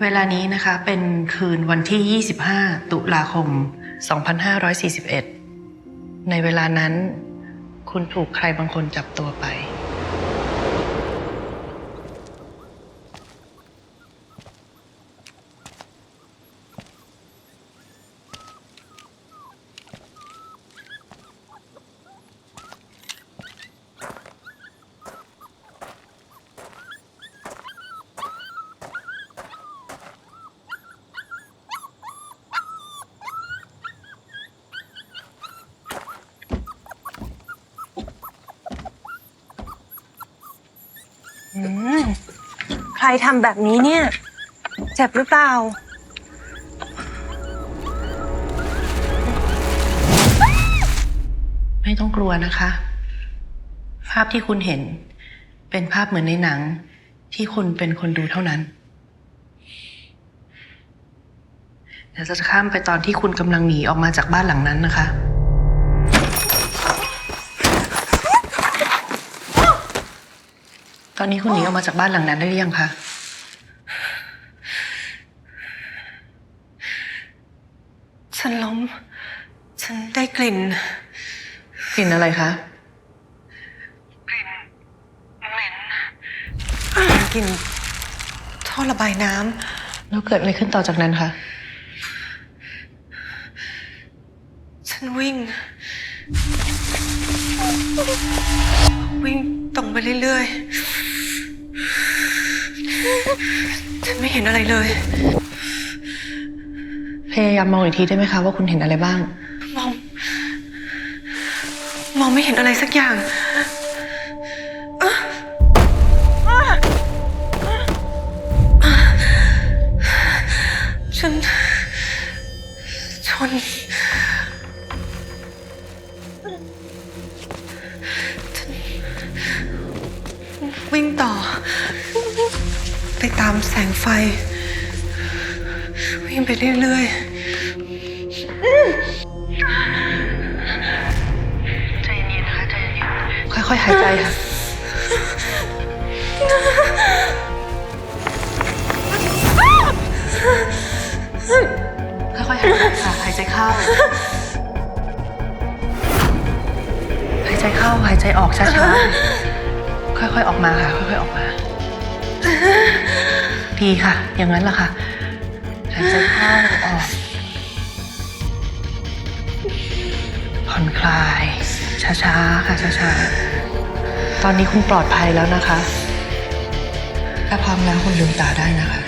เวลานี้นะคะเป็นคืนวันที่ 25 ตุลาคม 2541 ในเวลานั้น คุณถูกใครบางคนจับตัวไป อืมใครทำแบบนี้เนี่ย เจ็บหรือเปล่า ไม่ต้องกลัวนะคะ ภาพที่คุณเห็น เป็นภาพเหมือนในหนัง ที่คุณเป็นคนดูเท่านั้นเดี๋ยวจะข้ามไปตอนที่คุณกำลังหนีออกมาจากบ้านหลังนั้นนะคะ อนนี้คุณหนีออกมาจากบ้านหลังนั้นได้หรือยังคะ ฉันล้ม ฉันได้กลิ่น กลิ่นอะไรคะ กลิ่นท่อระบายน้แล้วเกิดอะไรขึ้นต่อจากนั้นคะำฉันวิ่ง วิ่งตรงไปเรื่อยๆ ฉันไม่เห็นอะไรเลย พยายามมองอีกทีได้ไหมคะว่าคุณเห็นอะไรบ้าง มอง มองไม่เห็นอะไรสักอย่างอ๊ะอ๊ะอ๊ะฉันชนฉันวิ่งต่อ ไปตามแสงไฟ วิ่งไปเรื่อยๆ ใจเย็นนะคะใจเย็นค่อยๆ หายใจค่ะ ค่อยๆ หายใจค่ะ หายใจเข้า หายใจเข้า หายใจออกช้าๆ ค่อยๆ ออกมาค่ะ ค่อยๆ ออกมา ดีค่ะ อย่างนั้นแหละค่ะหายใจเข้าออก ผ่อนคลาย ช้าๆ ค่ะ ช้าๆ ตอนนี้คุณปลอดภัยแล้วนะคะ ถ้าพร้อมแล้วคุณลืมตาได้นะคะ